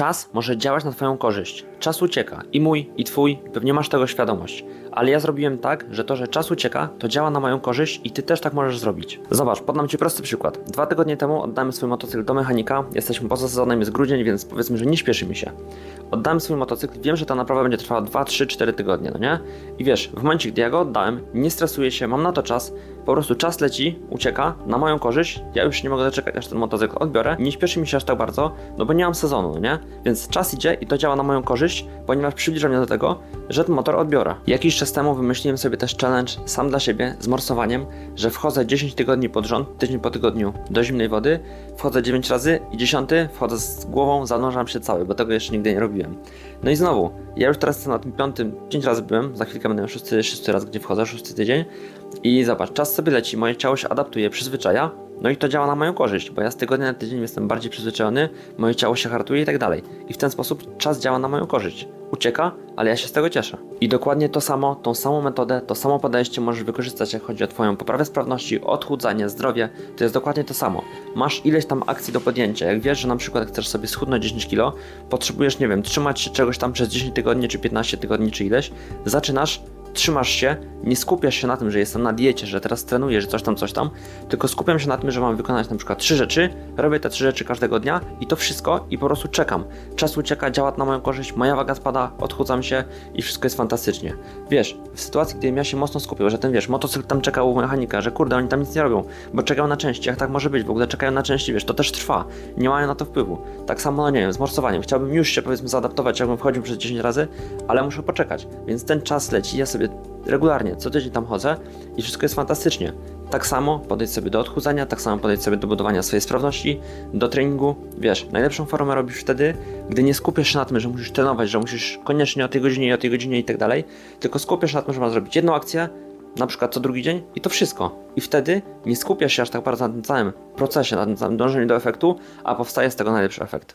Czas może działać na Twoją korzyść. Czas ucieka. I mój, i Twój, pewnie masz tego świadomość. Ale ja zrobiłem tak, że to, że czas ucieka, to działa na moją korzyść i Ty też tak możesz zrobić. Zobacz, podam Ci prosty przykład. Dwa tygodnie temu oddałem swój motocykl do mechanika. Jesteśmy poza sezonem, jest grudzień, więc powiedzmy, że nie śpieszy mi się. Oddałem swój motocykl, wiem, że ta naprawa będzie trwała 2, 3, 4 tygodnie, no nie? I wiesz, w momencie, gdy ja go oddałem, nie stresuję się, mam na to czas, po prostu czas leci, ucieka na moją korzyść, ja już nie mogę doczekać, aż ten motocykl odbiorę, nie śpieszy mi się aż tak bardzo, no bo nie mam sezonu, nie? Więc czas idzie i to działa na moją korzyść, ponieważ przybliża mnie do tego, że ten motor odbiorę. Jakiś czas temu wymyśliłem sobie też challenge sam dla siebie z morsowaniem, że wchodzę 10 tygodni pod rząd, tydzień po tygodniu do zimnej wody, wchodzę 9 razy i 10 wchodzę z głową, zanurzam się cały, bo tego jeszcze nigdy nie robiłem. No i znowu, ja już teraz jestem na tym piątym, 5 razy byłem, za chwilkę będę szósty, szósty raz, gdzie wchodzę, szósty tydzień. I zobacz, czas sobie leci, moje ciało się adaptuje, przyzwyczaja, no i to działa na moją korzyść, bo ja z tygodnia na tydzień jestem bardziej przyzwyczajony, moje ciało się hartuje i tak dalej. I w ten sposób czas działa na moją korzyść. Ucieka, ale ja się z tego cieszę. I dokładnie to samo, tą samą metodę, to samo podejście możesz wykorzystać, jak chodzi o Twoją poprawę sprawności, odchudzanie, zdrowie. To jest dokładnie to samo. Masz ileś tam akcji do podjęcia. Jak wiesz, że na przykład chcesz sobie schudnąć 10 kg, potrzebujesz, nie wiem, trzymać się czegoś tam przez 10 tygodni, czy 15 tygodni, czy ileś, zaczynasz trzymasz się, nie skupiasz się na tym, że jestem na diecie, że teraz trenuję, że coś tam, coś tam, tylko skupiam się na tym, że mam wykonać na przykład trzy rzeczy, robię te trzy rzeczy każdego dnia i to wszystko i po prostu czekam. Czas ucieka, działa na moją korzyść, moja waga spada, odchudzam się i wszystko jest fantastycznie. Wiesz, w sytuacji, gdybym ja się mocno skupił, że ten, wiesz, motocykl tam czekał u mechanika, że kurde, oni tam nic nie robią, bo czekają na części, jak tak może być, w ogóle czekają na części, wiesz, to też trwa, nie mają na to wpływu. Tak samo, no nie wiem, z morsowaniem, chciałbym już się, powiedzmy, zaadaptować, jakbym wchodził przez 10 razy, ale muszę poczekać, więc ten czas leci, ja sobie regularnie, co tydzień tam chodzę i wszystko jest fantastycznie. Tak samo podejdź sobie do odchudzania, tak samo podejdź sobie do budowania swojej sprawności, do treningu. Wiesz, najlepszą formę robisz wtedy, gdy nie skupiasz się na tym, że musisz trenować, że musisz koniecznie o tej godzinie i o tej godzinie i tak dalej, tylko skupiasz się na tym, że masz zrobić jedną akcję, na przykład co drugi dzień i to wszystko. I wtedy nie skupiasz się aż tak bardzo na tym całym procesie, na tym całym dążeniu do efektu, a powstaje z tego najlepszy efekt.